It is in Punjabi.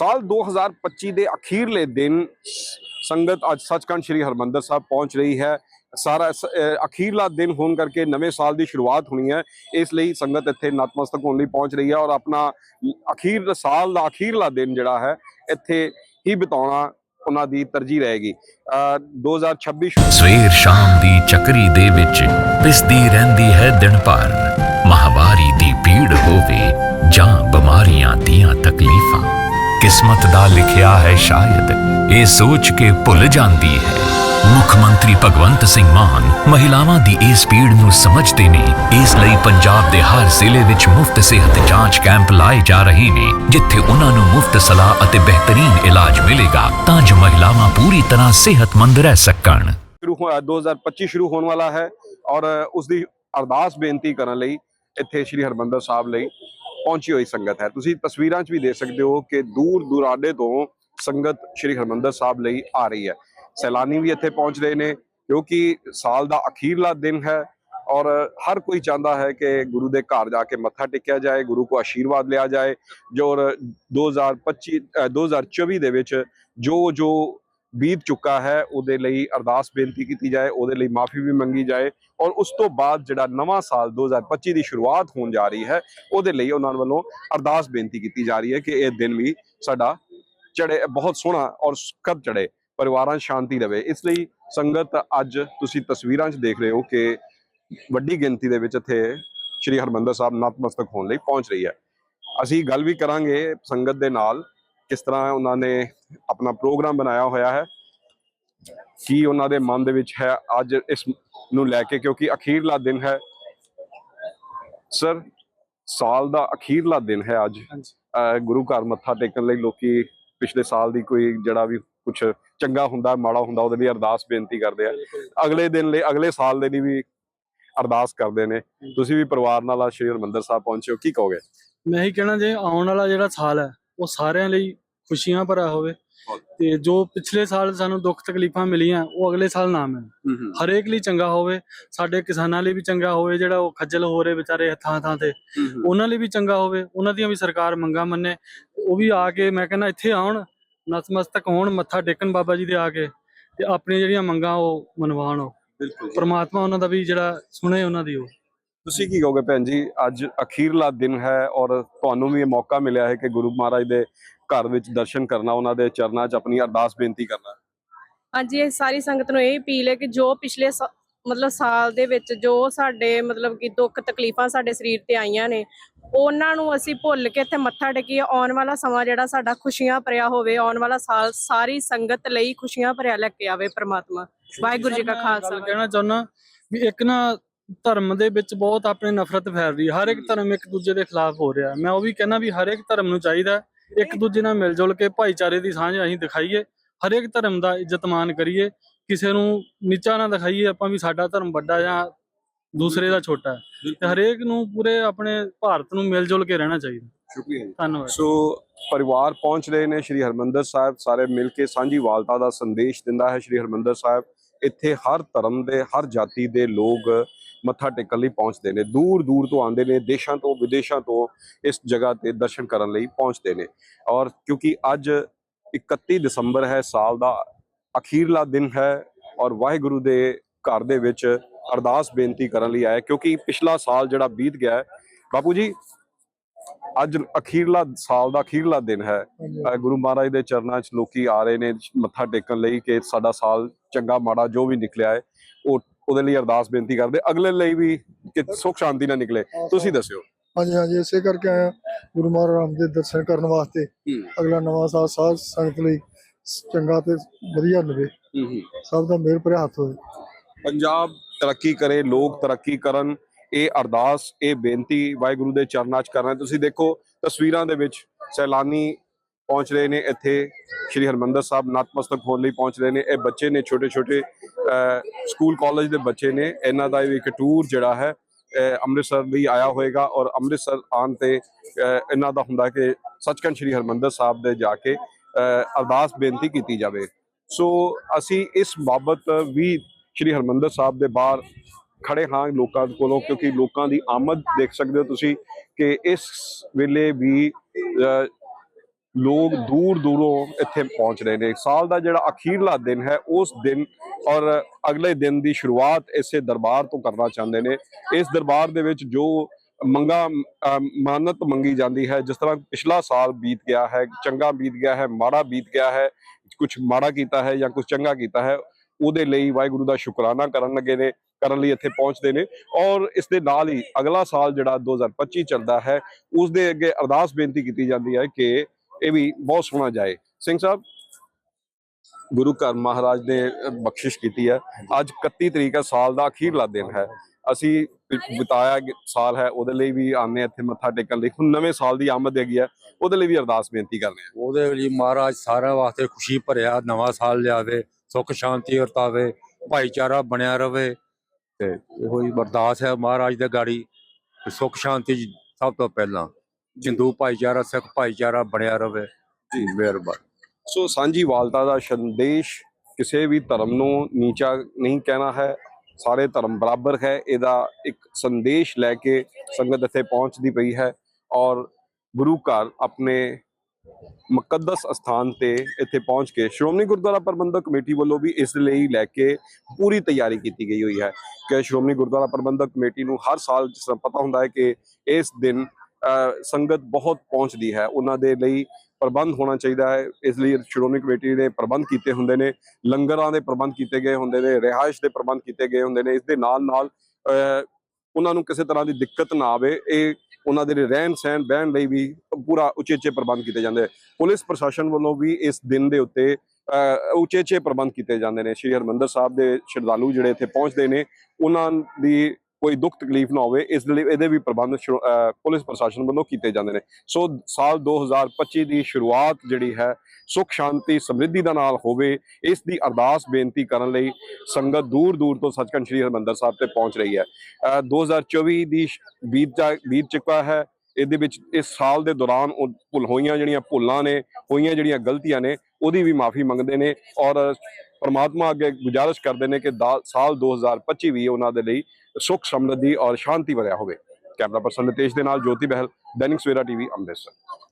ਸਾਲ 2025 ਦੇ ਅਖੀਰਲੇ ਦਿਨ ਸੰਗਤ ਅੱਜ ਸੱਚਖੰਡ ਸ੍ਰੀ ਹਰਮੰਦਰ ਸਾਹਿਬ ਪਹੁੰਚ ਰਹੀ ਹੈ। ਸਾਰਾ ਅਖੀਰਲਾ ਦਿਨ ਹੋਣ ਕਰਕੇ ਨਵੇਂ ਸਾਲ ਦੀ ਸ਼ੁਰੂਆਤ ਹੋਣੀ ਹੈ। ਇਸ ਲਈ ਸੰਗਤ ਇੱਥੇ ਨਤਮਸਤਕ ਹੋਣ ਲਈ ਪਹੁੰਚ ਰਹੀ ਹੈ ਔਰ ਆਪਣਾ ਅਖੀਰ ਸਾਲ ਦਾ ਅਖੀਰਲਾ ਦਿਨ ਜਿਹੜਾ ਹੈ, ਇੱਥੇ ਹੀ ਬਿਤਾਉਣਾ ਉਹਨਾਂ ਦੀ ਤਰਜੀਹ ਰਹੇਗੀ। ਅਹ 2026 ਸ਼ੁਰੂ ਸਵੇਰ ਸ਼ਾਮ ਦੀ ਚੱਕਰੀ ਦੇ ਵਿੱਚ ਪਿਸਦੀ ਰਹਿੰਦੀ ਹੈ ਦਿਨ ਭਰ ਮਹਾਵਾਰੀ ਦੀ ਪੀੜ ਹੋਵੇ ਜਾਂ ਬਿਮਾਰੀਆਂ ਦੀਆਂ ਕਿਸਮਤ ਦਾ ਲਿਖਿਆ ਹੈ ਸ਼ਾਇਦ। ਇਹ ਸੋਚ ਕੇ ਭੁੱਲ ਜਾਂਦੀ ਹੈ। ਮੁੱਖ ਮੰਤਰੀ ਭਗਵੰਤ ਸਿੰਘ ਮਾਨ ਮਹਿਲਾਵਾਂ ਦੀ ਇਸ ਪੀੜ ਨੂੰ ਸਮਝਦੇ ਨੇ। ਇਸ ਲਈ ਪੰਜਾਬ ਦੇ ਹਰ ਜ਼ਿਲ੍ਹੇ ਵਿੱਚ ਮੁਫਤ ਸਿਹਤ ਜਾਂਚ ਕੈਂਪ ਲਾਏ ਜਾ ਰਹੇ ਨੇ, ਜਿੱਥੇ ਉਹਨਾਂ ਨੂੰ ਮੁਫਤ ਸਲਾਹ ਅਤੇ ਬਿਹਤਰੀਨ ਇਲਾਜ ਮਿਲੇਗਾ, ਤਾਂ ਜੋ ਮਹਿਲਾਵਾਂ ਪੂਰੀ ਤਰ੍ਹਾਂ ਸਿਹਤਮੰਦ ਰਹਿ ਸਕਣ। ਸ਼ੁਰੂ 2025 ਸ਼ੁਰੂ ਹੋਣ ਵਾਲਾ ਹੈ ਔਰ ਉਸ ਦੀ ਅਰਦਾਸ ਬੇਨਤੀ ਕਰਨ ਲਈ ਇੱਥੇ ਸ੍ਰੀ ਹਰਮੰਦਰ ਸਾਹਿਬ ਲਈ ਪਹੁੰਚੀ ਹੋਈ ਸੰਗਤ ਹੈ। ਤੁਸੀਂ ਤਸਵੀਰਾਂ 'ਚ ਵੀ ਦੇਖ ਸਕਦੇ ਹੋ ਕਿ ਦੂਰ ਦੁਰਾਡੇ ਤੋਂ ਸੰਗਤ ਸ੍ਰੀ ਹਰਮੰਦਰ ਸਾਹਿਬ ਲਈ ਆ ਰਹੀ ਹੈ। ਸੈਲਾਨੀ ਵੀ ਇੱਥੇ ਪਹੁੰਚ ਰਹੇ ਨੇ ਕਿਉਂਕਿ ਸਾਲ ਦਾ ਅਖੀਰਲਾ ਦਿਨ ਹੈ ਔਰ ਹਰ ਕੋਈ ਚਾਹੁੰਦਾ ਹੈ ਕਿ ਗੁਰੂ ਦੇ ਘਰ ਜਾ ਕੇ ਮੱਥਾ ਟੇਕਿਆ ਜਾਏ ਗੁਰੂ ਕੋ ਆਸ਼ੀਰਵਾਦ ਲਿਆ ਜਾਏ ਜੋ ਔਰ 2025 ਅ, 2024 ਦੇ ਵਿੱਚ ਜੋ ਜੋ ਬੀਤ ਚੁੱਕਾ ਹੈ, ਉਹਦੇ ਲਈ ਅਰਦਾਸ ਬੇਨਤੀ ਕੀਤੀ ਜਾਏ, ਉਹਦੇ ਲਈ ਮਾਫੀ ਵੀ ਮੰਗੀ ਜਾਏ ਔਰ ਉਸ ਤੋਂ ਬਾਅਦ ਜਿਹੜਾ ਨਵਾਂ ਸਾਲ 2025 ਦੀ ਸ਼ੁਰੂਆਤ ਹੋਣ ਜਾ ਰਹੀ ਹੈ, ਉਹਦੇ ਲਈ ਉਹਨਾਂ ਵੱਲੋਂ ਅਰਦਾਸ ਬੇਨਤੀ ਕੀਤੀ ਜਾ ਰਹੀ ਹੈ ਕਿ ਇਹ ਦਿਨ ਵੀ ਸਾਡਾ ਚੜੇ ਬਹੁਤ ਸੋਹਣਾ ਔਰ ਸੁਖਦ ਚੜੇ ਪਰਿਵਾਰਾਂ ਸ਼ਾਂਤੀ ਰਵੇ। ਇਸ ਲਈ ਸੰਗਤ ਅੱਜ ਤੁਸੀਂ ਤਸਵੀਰਾਂ 'ਚ ਦੇਖ ਰਹੇ ਹੋ ਕਿ ਵੱਡੀ ਗਿਣਤੀ ਦੇ ਵਿੱਚ ਇੱਥੇ ਸ੍ਰੀ ਹਰਮੰਦਰ ਸਾਹਿਬ ਨਤਮਸਤਕ ਹੋਣ ਲਈ ਪਹੁੰਚ ਰਹੀ ਹੈ। ਅਸੀਂ ਗੱਲ ਵੀ ਕਰਾਂਗੇ ਸੰਗਤ ਦੇ ਨਾਲ, ਕਿਸ ਤਰ੍ਹਾਂ ਉਹਨਾਂ ਨੇ ਆਪਣਾ ਪ੍ਰੋਗਰਾਮ ਬਣਾਇਆ ਹੋਇਆ ਹੈ। ਕੀ ਉਹਨਾਂ ਦੇ ਮਨ ਦੇ ਵਿੱਚ ਹੈ ਅੱਜ ਇਸ ਨੂੰ ਲੈ ਕੇ? ਕਿਉਂਕਿ ਅਖੀਰਲਾ ਦਿਨ ਹੈ। ਸਰ ਸਾਲ ਦਾ ਅਖੀਰਲਾ ਦਿਨ ਹੈ ਅੱਜ। ਗੁਰੂ ਘਰ ਮੱਥਾ ਟੇਕਣ ਲਈ ਲੋਕੀ ਪਿਛਲੇ ਸਾਲ ਦੀ ਕੋਈ ਜਿਹੜਾ ਵੀ ਕੁਝ ਚੰਗਾ ਹੁੰਦਾ ਮਾੜਾ ਹੁੰਦਾ ਉਹਦੇ ਲਈ ਅਰਦਾਸ ਬੇਨਤੀ ਕਰਦੇ ਆ। ਅਗਲੇ ਦਿਨ ਲਈ ਅਗਲੇ ਸਾਲ ਦੇ ਲਈ ਵੀ ਅਰਦਾਸ ਕਰਦੇ ਨੇ। ਤੁਸੀਂ ਵੀ ਪਰਿਵਾਰ ਨਾਲ ਆ ਸ਼੍ਰੀ ਹਰਿਮੰਦਰ ਸਾਹਿਬ ਪਹੁੰਚੇ ਹੋ। ਕੀ ਕਹੋਗੇ? ਮੈਂ ਹੀ ਕਹਿਣਾ ਜੇ ਆਉਣ ਵਾਲਾ ਜਿਹੜਾ ਸਾਲ ਹੈ ਉਹ ਸਾਰਿਆਂ ਲਈ ਖੁਸ਼ੀਆਂ ਭਰਾ ਹੋਵੇ। ਤੇ ਜੋ ਪਿਛਲੇ ਸਾਲ ਸਾਨੂੰ ਦੁੱਖ ਤਕਲੀਫਾਂ ਮਿਲੀਆਂ ਉਹ ਅਗਲੇ ਸਾਲ ਨਾ ਮਿਲਣ। ਹਰੇਕ ਲਈ ਚੰਗਾ ਹੋਵੇ ਸਾਡੇ ਕਿਸਾਨਾਂ ਲਈ ਵੀ ਚੰਗਾ ਹੋਵੇ ਜਿਹੜਾ ਉਹ ਖੱਜਲ ਹੋ ਰਹੇ ਵਿਚਾਰੇ ਥਾਂ ਥਾਂ ਤੇ ਉਹਨਾਂ ਲਈ ਵੀ ਚੰਗਾ ਹੋਵੇ ਉਹਨਾਂ ਦੀਆਂ ਵੀ ਸਰਕਾਰ ਮੰਗਾਂ ਮੰਨੇ। ਉਹ ਵੀ ਆ ਕੇ ਮੈਂ ਕਹਿੰਦਾ ਇੱਥੇ ਆਉਣ ਨਤਮਸਤਕ ਹੋਣ ਮੱਥਾ ਟੇਕਣ ਬਾਬਾ ਜੀ ਦੇ ਆ ਕੇ ਤੇ ਆਪਣੀਆਂ ਜਿਹੜੀਆਂ ਮੰਗਾਂ ਉਹ ਮਨਵਾਉਣ ਉਹ। ਬਿਲਕੁਲ ਪ੍ਰਮਾਤਮਾ ਉਹਨਾਂ ਦਾ ਵੀ ਜਿਹੜਾ ਸੁਣੇ ਉਹਨਾਂ ਦੀ ਉਹ। ਤੁਸੀਂ ਕੀ ਕਹੋਗੇ ਭੈਣ ਜੀ? ਅੱਜ ਅਖੀਰਲਾ ਦਿਨ ਹੈ ਔਰ ਤੁਹਾਨੂੰ ਵੀ ਇਹ ਮੌਕਾ ਮਿਲਿਆ ਹੈ ਕਿ ਗੁਰੂ ਮਹਾਰਾਜ ਦੇ ਘਰ ਵਿੱਚ ਦਰਸ਼ਨ ਕਰਨਾ ਉਹਨਾਂ ਦੇ ਚਰਨਾਂ 'ਚ ਆਪਣੀ ਅਰਦਾਸ ਬੇਨਤੀ ਕਰਨਾ। ਹਾਂਜੀ ਇਹ ਸਾਰੀ ਸੰਗਤ ਨੂੰ ਇਹ ਅਪੀਲ ਹੈ ਕਿ ਜੋ ਪਿਛਲੇ ਮਤਲਬ ਸਾਲ ਦੇ ਵਿੱਚ ਜੋ ਸਾਡੇ ਮਤਲਬ ਕਿ ਦੁੱਖ ਤਕਲੀਫਾਂ ਸਾਡੇ ਸਰੀਰ ਤੇ ਆਈਆਂ ਨੇ ਉਹਨਾਂ ਨੂੰ ਅਸੀਂ ਭੁੱਲ ਕੇ ਇੱਥੇ ਮੱਥਾ ਟੇਕੀਏ। ਆਉਣ ਵਾਲਾ ਸਮਾਂ ਜਿਹੜਾ ਸਾਡਾ ਖੁਸ਼ੀਆਂ ਭਰਿਆ ਹੋਵੇ ਆਉਣ ਵਾਲਾ ਸਾਲ ਸਾਰੀ ਸੰਗਤ ਲਈ ਖੁਸ਼ੀਆਂ ਭਰਿਆ ਲੈ ਕੇ ਆਵੇ ਪ੍ਰਮਾਤਮਾ। ਵਾਹਿਗੁਰੂ ਜੀ ਕਾ ਖਾਲਸਾ ਕਹਿਣਾ ਚਾਹੁੰਦਾ ਵੀ ਇੱਕ ਨਾ ਧਰਮ ਦੇ ਵਿੱਚ ਬਹੁਤ ਆਪਣੇ ਨਫ਼ਰਤ ਫੈਲ ਰਹੀ ਹੈ। ਹਰ ਇੱਕ ਧਰਮ ਇੱਕ ਦੂਜੇ ਦੇ ਖਿਲਾਫ ਹੋ ਰਿਹਾ ਮੈਂ ਉਹ ਵੀ ਕਹਿੰਦਾ ਵੀ ਹਰ ਇੱਕ ਧਰਮ ਨੂੰ ਚਾਹੀਦਾ ਇੱਕ ਦੂਜੇ ਨਾਲ ਮਿਲ ਜੁਲ ਕੇ ਭਾਈਚਾਰੇ ਦੀ ਸਾਂਝ ਅਸੀਂ ਦਿਖਾਈਏ। ਹਰ ਇੱਕ ਧਰਮ ਦਾ ਇੱਜ਼ਤ ਮਾਨ ਕਰੀਏ। ਕਿਸੇ ਨੂੰ ਨੀਚਾ ਨਾ ਦਿਖਾਈਏ ਆਪਾਂ ਵੀ ਸਾਡਾ ਧਰਮ ਵੱਡਾ ਜਾਂ ਦੂਸਰੇ ਦਾ ਛੋਟਾ ਹੈ। ਤੇ ਹਰੇਕ ਨੂੰ ਪੂਰੇ ਆਪਣੇ ਭਾਰਤ ਨੂੰ ਮਿਲ ਜੁਲ ਕੇ ਰਹਿਣਾ ਚਾਹੀਦਾ ਸ਼ੁਕਰੀਆ ਧੰਨਵਾਦ। ਸੋ ਪਰਿਵਾਰ ਪਹੁੰਚ ਰਹੇ ਨੇ ਸ਼੍ਰੀ ਹਰਮੰਦਰ ਸਾਹਿਬ। ਸਾਰੇ ਮਿਲ ਕੇ ਸਾਂਝੀ ਵਾਲਤਾ ਦਾ ਸੰਦੇਸ਼ ਦਿੰਦਾ ਹੈ ਸ਼੍ਰੀ ਹਰਮੰਦਰ ਸਾਹਿਬ। ਇੱਥੇ ਹਰ ਧਰਮ ਦੇ ਹਰ ਜਾਤੀ ਦੇ ਲੋਕ ਮੱਥਾ ਟੇਕਣ ਲਈ ਪਹੁੰਚਦੇ ਨੇ, ਦੂਰ ਦੂਰ ਤੋਂ ਆਉਂਦੇ ਨੇ, ਦੇਸ਼ਾਂ ਤੋਂ, ਵਿਦੇਸ਼ਾਂ ਤੋਂ ਇਸ ਜਗ੍ਹਾ ਤੇ ਦਰਸ਼ਨ ਕਰਨ ਲਈ ਪਹੁੰਚਦੇ ਨੇ। ਔਰ ਕਿਉਂਕਿ ਅੱਜ 31 ਦਸੰਬਰ ਹੈ, ਸਾਲ ਦਾ ਅਖੀਰਲਾ ਦਿਨ ਹੈ ਔਰ ਵਾਹਿਗੁਰੂ ਦੇ ਘਰ ਦੇ ਵਿੱਚ ਅਰਦਾਸ ਬੇਨਤੀ ਕਰਨ ਲਈ ਆਇਆ, ਕਿਉਂਕਿ ਪਿਛਲਾ ਸਾਲ ਜਿਹੜਾ ਬੀਤ ਗਿਆ ਹੈ, ਬਾਪੂ ਜੀ, ਅੱਜ ਅਖੀਰਲਾ ਸਾਲ ਦਾ ਅਖੀਰਲਾ ਦਿਨ ਹੈ। ਗੁਰੂ ਮਹਾਰਾਜ ਦੇ ਚਰਨਾਂ 'ਚ ਲੋਕੀ ਆ ਰਹੇ ਨੇ ਮੱਥਾ ਟੇਕਣ ਲਈ ਕਿ ਸਾਡਾ ਸਾਲ ਚੰਗਾ, ਮਾੜਾ ਜੋ ਵੀ ਨਿਕਲਿਆ ਹੈ, ਉਹ ਉਹਦੇ ਲਈ ਅਰਦਾਸ ਬੇਨਤੀ ਕਰਦੇ ਅਗਲੇ ਲਈ ਵੀ ਕਿ ਸੁਖ ਸ਼ਾਂਤੀ ਨਾਲ ਨਿਕਲੇ। ਤੁਸੀਂ ਦੱਸਿਓ। ਹਾਂਜੀ ਹਾਂਜੀ ਇਸੇ ਕਰਕੇ ਹਾਂ। ਗੁਰੂ ਮਹਾਰਾਜ ਦੇ ਦਰਸ਼ਨ ਕਰਨ ਵਾਸਤੇ। ਅਗਲਾ ਨਵਾਂ ਸਾਲ ਸਾਧ ਸੰਗਤ ਲਈ ਚੰਗਾ ਤੇ ਵਧੀਆ ਲਵੇ ਸਭ ਦਾ ਮਿਹਰ ਭਰਿਆ ਹੱਥ ਹੋਵੇ। ਪੰਜਾਬ ਤਰੱਕੀ ਕਰੇ ਲੋਕ ਤਰੱਕੀ ਕਰਨ। ਇਹ ਅਰਦਾਸ ਇਹ ਬੇਨਤੀ ਵਾਹਿਗੁਰੂ ਦੇ ਚਰਨਾਂ 'ਚ ਕਰਨਾ ਤੁਸੀਂ ਦੇਖੋ ਤਸਵੀਰਾਂ ਦੇ ਵਿੱਚ ਸੈਲਾਨੀ ਪਹੁੰਚ ਰਹੇ ਨੇ ਇੱਥੇ। ਸ਼੍ਰੀ ਹਰਮੰਦਰ ਸਾਹਿਬ ਨਤਮਸਤਕ ਹੋਣ ਲਈ ਪਹੁੰਚ ਰਹੇ ਨੇ। ਇਹ ਬੱਚੇ ਨੇ ਛੋਟੇ ਛੋਟੇ ਸਕੂਲ ਕਾਲਜ ਦੇ ਬੱਚੇ ਨੇ। ਇਹਨਾਂ ਦਾ ਵੀ ਇੱਕ ਟੂਰ ਜਿਹੜਾ ਹੈ ਅੰਮ੍ਰਿਤਸਰ ਲਈ ਆਇਆ ਹੋਏਗਾ ਔਰ ਅੰਮ੍ਰਿਤਸਰ ਆਉਣ ਤੇ ਇਹਨਾਂ ਦਾ ਹੁੰਦਾ ਕਿ ਸੱਚਖੰਡ ਸ਼੍ਰੀ ਹਰਮੰਦਰ ਸਾਹਿਬ ਦੇ ਜਾ ਕੇ ਅਰਦਾਸ ਬੇਨਤੀ ਕੀਤੀ ਜਾਵੇ। ਸੋ ਅਸੀਂ ਇਸ ਬਾਬਤ ਵੀ ਸ਼੍ਰੀ ਹਰਮੰਦਰ ਸਾਹਿਬ ਦੇ ਬਾਹਰ ਖੜੇ ਹਾਂ ਲੋਕਾਂ ਕੋਲੋਂ, ਕਿਉਂਕਿ ਲੋਕਾਂ ਦੀ ਆਮਦ ਦੇਖ ਸਕਦੇ ਹੋ ਤੁਸੀਂ ਕਿ ਇਸ ਵੇਲੇ ਵੀ ਲੋਕ ਦੂਰ ਦੂਰੋਂ ਇੱਥੇ ਪਹੁੰਚ ਰਹੇ ਨੇ। ਸਾਲ ਦਾ ਜਿਹੜਾ ਅਖੀਰਲਾ ਦਿਨ ਹੈ, ਉਸ ਦਿਨ ਔਰ ਅਗਲੇ ਦਿਨ ਦੀ ਸ਼ੁਰੂਆਤ ਇਸੇ ਦਰਬਾਰ ਤੋਂ ਕਰਨਾ ਚਾਹੁੰਦੇ ਨੇ। ਇਸ ਦਰਬਾਰ ਦੇ ਵਿੱਚ ਜੋ ਮੰਗਾ ਮਾਨਤ ਮੰਗੀ ਜਾਂਦੀ ਹੈ, ਜਿਸ ਤਰ੍ਹਾਂ ਪਿਛਲਾ ਸਾਲ ਬੀਤ ਗਿਆ ਹੈ, ਚੰਗਾ ਬੀਤ ਗਿਆ ਹੈ, ਮਾੜਾ ਬੀਤ ਗਿਆ ਹੈ ਕੁਝ ਮਾੜਾ ਕੀਤਾ ਹੈ ਜਾਂ ਕੁਝ ਚੰਗਾ ਕੀਤਾ ਹੈ, ਉਹਦੇ ਲਈ ਵਾਹਿਗੁਰੂ ਦਾ ਸ਼ੁਕਰਾਨਾ ਕਰਨ ਲੱਗੇ ਨੇ, ਕਰਨ ਲਈ ਇੱਥੇ ਪਹੁੰਚਦੇ ਨੇ ਔਰ ਇਸ ਦੇ ਨਾਲ ਹੀ ਅਗਲਾ ਸਾਲ ਜਿਹੜਾ 2025 ਚੱਲਦਾ ਹੈ, ਉਸ ਦੇ ਅੱਗੇ ਅਰਦਾਸ ਬੇਨਤੀ ਕੀਤੀ ਜਾਂਦੀ ਹੈ ਕਿ ਇਹ ਵੀ ਬਹੁਤ ਸੋਹਣਾ ਜਾਏ। ਸਿੰਘ ਸਾਹਿਬ, ਗੁਰੂ ਘਰ ਮਹਾਰਾਜ ਨੇ ਬਖਸ਼ਿਸ਼ ਕੀਤੀ ਹੈ। ਅੱਜ 31 ਤਰੀਕ ਹੈ, ਸਾਲ ਦਾ ਅਖੀਰਲਾ ਦਿਨ ਹੈ। ਅਸੀਂ ਬਿਤਾਇਆ ਸਾਲ ਹੈ, ਉਹਦੇ ਲਈ ਵੀ ਆਨੇ ਇੱਥੇ ਮੱਥਾ ਟੇਕਣ ਲਈ। ਹੁਣ ਨਵੇਂ ਸਾਲ ਦੀ ਆਮਦ ਹੈਗੀ ਹੈ, ਉਹਦੇ ਲਈ ਵੀ ਅਰਦਾਸ ਬੇਨਤੀ ਕਰਨੇ ਆ ਉਹਦੇ ਲਈ ਮਹਾਰਾਜ ਸਾਰਿਆਂ ਵਾਸਤੇ ਖੁਸ਼ੀ ਭਰਿਆ, ਨਵਾਂ ਸਾਲ ਲਿਆਵੇ, ਸੁੱਖ ਸ਼ਾਂਤੀ ਵਰਤਾਵੇ, ਭਾਈਚਾਰਾ ਬਣਿਆ ਰਵੇ ਤੇ ਇਹੋ ਹੀ ਅਰਦਾਸ ਹੈ ਮਹਾਰਾਜ ਦੇ ਗਾੜੀ ਕਿ ਸੁੱਖ ਸ਼ਾਂਤੀ ਜੀ ਸਭ ਤੋਂ ਪਹਿਲਾਂ। ਹਿੰਦੂ ਭਾਈਚਾਰਾ ਸਿੱਖ ਭਾਈਚਾਰਾ ਬਣਿਆ ਰਵੇ। ਜੀ। ਮਿਹਰਬਾਨੀ। ਸੋ ਸਾਂਝੀਵਾਲਤਾ ਦਾ ਸੰਦੇਸ਼ ਕਿਸੇ ਵੀ ਧਰਮ ਨੂੰ ਨੀਚਾ ਨਹੀਂ ਕਹਿਣਾ ਹੈ। ਸਾਰੇ ਧਰਮ ਬਰਾਬਰ ਹੈ। ਇਹਦਾ ਇੱਕ ਸੰਦੇਸ਼ ਲੈ ਕੇ ਸੰਗਤ ਇੱਥੇ ਪਹੁੰਚਦੀ ਪਈ ਹੈ ਔਰ ਗੁਰੂ ਘਰ ਆਪਣੇ ਮੁਕੱਦਸ ਅਸਥਾਨ ਤੇ ਇੱਥੇ ਪਹੁੰਚ ਕੇ ਸ਼੍ਰੋਮਣੀ ਗੁਰਦੁਆਰਾ ਪ੍ਰਬੰਧਕ ਕਮੇਟੀ ਵੱਲੋਂ ਵੀ ਇਸ ਲਈ ਲੈ ਕੇ ਪੂਰੀ ਤਿਆਰੀ ਕੀਤੀ ਗਈ ਹੋਈ ਹੈ ਕਿ ਸ਼੍ਰੋਮਣੀ ਗੁਰਦੁਆਰਾ ਪ੍ਰਬੰਧਕ ਕਮੇਟੀ ਨੂੰ ਹਰ ਸਾਲ ਜਿਸ ਤਰ੍ਹਾਂ ਪਤਾ ਹੁੰਦਾ ਹੈ ਕਿ ਇਸ ਦਿਨ ਸੰਗਤ ਬਹੁਤ ਪਹੁੰਚਦੀ ਹੈ। ਉਹਨਾਂ ਦੇ ਲਈ ਪ੍ਰਬੰਧ ਹੋਣਾ ਚਾਹੀਦਾ ਹੈ। ਇਸ ਲਈ ਸ਼੍ਰੋਮਣੀ ਕਮੇਟੀ ਨੇ ਪ੍ਰਬੰਧ ਕੀਤੇ ਹੁੰਦੇ ਨੇ। ਲੰਗਰਾਂ ਦੇ ਪ੍ਰਬੰਧ ਕੀਤੇ ਗਏ ਹੁੰਦੇ ਨੇ। ਰਿਹਾਇਸ਼ ਦੇ ਪ੍ਰਬੰਧ ਕੀਤੇ ਗਏ ਹੁੰਦੇ ਨੇ। ਇਸ ਦੇ ਨਾਲ ਨਾਲ ਉਹਨਾਂ ਨੂੰ ਕਿਸੇ ਤਰ੍ਹਾਂ ਦੀ ਦਿੱਕਤ ਨਾ ਆਵੇ। ਇਹ ਉਹਨਾਂ ਦੇ ਰਹਿਣ ਸਹਿਣ, ਬਹਿਣ ਲਈ ਵੀ ਪੂਰਾ ਉਚੇਚੇ ਪ੍ਰਬੰਧ ਕੀਤੇ ਜਾਂਦੇ ਪੁਲਿਸ ਪ੍ਰਸ਼ਾਸਨ ਵੱਲੋਂ ਵੀ ਇਸ ਦਿਨ ਦੇ ਉੱਤੇ ਉਚੇਚੇ ਪ੍ਰਬੰਧ ਕੀਤੇ ਜਾਂਦੇ ਨੇ। ਸ਼੍ਰੀ ਹਰਮੰਦਰ ਸਾਹਿਬ ਦੇ ਸ਼ਰਧਾਲੂ ਜਿਹੜੇ ਇੱਥੇ ਪਹੁੰਚਦੇ ਨੇ, ਉਹਨਾਂ ਦੀ ਕੋਈ ਦੁੱਖ ਤਕਲੀਫ ਨਾ ਹੋਵੇ, ਇਸ ਲਈ ਇਹਦੇ ਵੀ ਪ੍ਰਬੰਧ ਸ਼ੁਰੂ- ਪੁਲਿਸ ਪ੍ਰਸ਼ਾਸਨ ਵੱਲੋਂ ਕੀਤੇ ਜਾਂਦੇ ਨੇ। ਸੋ ਸਾਲ 2025 ਦੀ ਸ਼ੁਰੂਆਤ ਜਿਹੜੀ ਹੈ, ਸੁਖ, ਸ਼ਾਂਤੀ, ਸਮਰਿੱਧੀ ਦਾ ਨਾਲ ਹੋਵੇ, ਇਸ ਦੀ ਅਰਦਾਸ ਬੇਨਤੀ ਕਰਨ ਲਈ ਸੰਗਤ ਦੂਰ ਦੂਰ ਤੋਂ ਸੱਚਖੰਡ ਸ੍ਰੀ ਹਰਿਮੰਦਰ ਸਾਹਿਬ ਤੇ ਪਹੁੰਚ ਰਹੀ ਹੈ। ਅਹ 2024 ਦੀ ਬੀਤ ਜਾ- ਬੀਤ ਚੁੱਕਾ ਹੈ। ਇਹਦੇ ਵਿੱਚ ਇਸ ਸਾਲ ਦੇ ਦੌਰਾਨ ਉਹ ਭੁੱਲ ਹੋਈਆਂ ਜਿਹੜੀਆਂ ਭੁੱਲਾਂ ਨੇ, ਹੋਈਆਂ ਜਿਹੜੀਆਂ ਗਲਤੀਆਂ ਨੇ, ਉਹਦੀ ਵੀ ਮਾਫੀ ਮੰਗਦੇ ਨੇ ਔਰ ਪਰਮਾਤਮਾ ਅੱਗੇ ਗੁਜ਼ਾਰਿਸ਼ ਕਰਦੇ ਨੇ ਕਿ ਦਾ- ਸਾਲ 2025 ਵੀ ਉਹਨਾਂ ਦੇ ਲਈ ਸੁੱਖ, ਸਮਰਿੱਧੀ ਔਰ ਸ਼ਾਂਤੀ ਭਰਿਆ ਹੋਵੇ। ਕੈਮਰਾ ਪਰਸਨ ਨਿਤੇਸ਼ ਦੇ ਨਾਲ ਜੋਤੀ ਬਹਿਲ, ਦੈਨਿਕ ਸਵੇਰਾ ਟੀਵੀ ਅੰਮ੍ਰਿਤਸਰ।